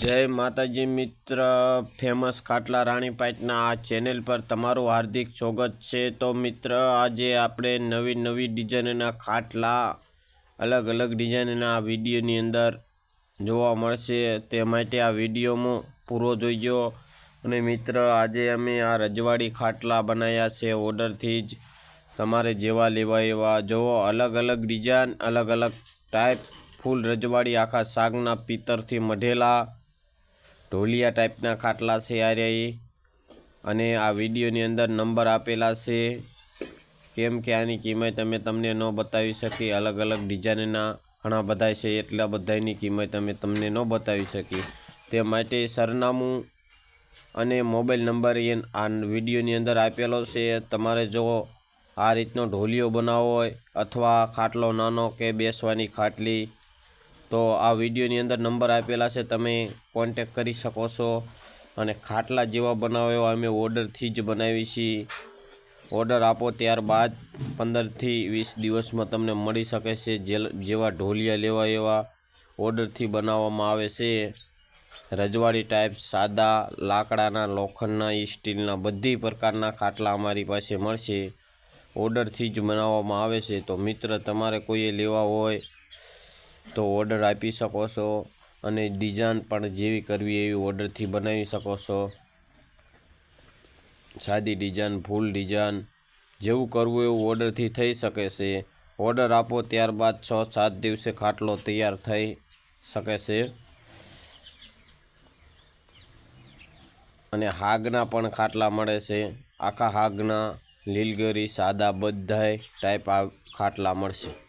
જય માતાજી મિત્ર ફેમસ ખાટલા રાણી પાઇટના આ ચેનલ પર તમારું હાર્દિક સ્વાગત છે. તો મિત્ર, આજે આપણે નવી નવી ડિઝાઇનના ખાટલા, અલગ અલગ ડિઝાઇનના વિડીયોની અંદર જોવા મળશે. તે માટે આ વિડીયોમાં પૂરો જોઈજો. અને મિત્ર, આજે અમે આ રજવાડી ખાટલા બનાવ્યા છે ઓર્ડરથી જ. તમારે જેવા લેવા એવા, જોવો, અલગ અલગ ડિઝાઇન, અલગ અલગ ટાઈપ ફૂલ રજવાડી આખા શાકના પિત્તરથી મઢેલા. ઢોલિયા ટાઈપના ખાટલા છે આ રહ્યા ઈ. અને આ વિડીયોની અંદર નંબર આપેલા છે. કેમ કે આની કિંમત અમે તમને ન બતાવી શકી અલગ અલગ ડિઝાઇનના ઘણા બધા છે એટલા બધાની કિંમત અમે તમને ન બતાવી શકી તે માટે સરનામું અને મોબાઈલ નંબર એ આ વિડીયોની અંદર આપેલો છે. તમારે જો આ રીતનો ઢોલિયો બનાવવો હોય અથવા ખાટલો નાનો કે બેસવાની ખાટલી તો આ વિડીયોની અંદર નંબર આપેલા છે, તમે કોન્ટેક કરી શકો છો. અને ખાટલા જેવા બનાવો એવા અમે ઓર્ડરથી જ બનાવી છીએ. ઓર્ડર આપો ત્યારબાદ પંદરથી વીસ દિવસમાં તમને મળી શકે છે જેવા ઢોલિયા લેવા એવા ઓર્ડરથી બનાવવામાં આવે છે. રજવાડી ટાઈપ સાદા, લાકડાના, લોખંડના સ્ટીલના બધી પ્રકારના ખાટલા અમારી પાસે મળશે. ઓર્ડરથી જ બનાવવામાં આવે છે. તો મિત્ર, તમારે કોઈએ લેવા હોય તો ઓર્ડર આપી શકો છો અને ડિઝાઇન પણ જેવી કરવી એવી ઓર્ડરથી બનાવી શકો છો. સાદી ડિઝાઇન ફૂલ ડિઝાઇન જેવું કરવું એવું ઓર્ડરથી થઈ શકે છે. ઓર્ડર આપો ત્યારબાદ છ સાત દિવસે ખાટલો તૈયાર થઈ શકે છે. અને હાગના પણ ખાટલા મળે છે. આખા હાગના, લીલગરી, સાદા બધાય ટાઈપ આ ખાટલા મળશે.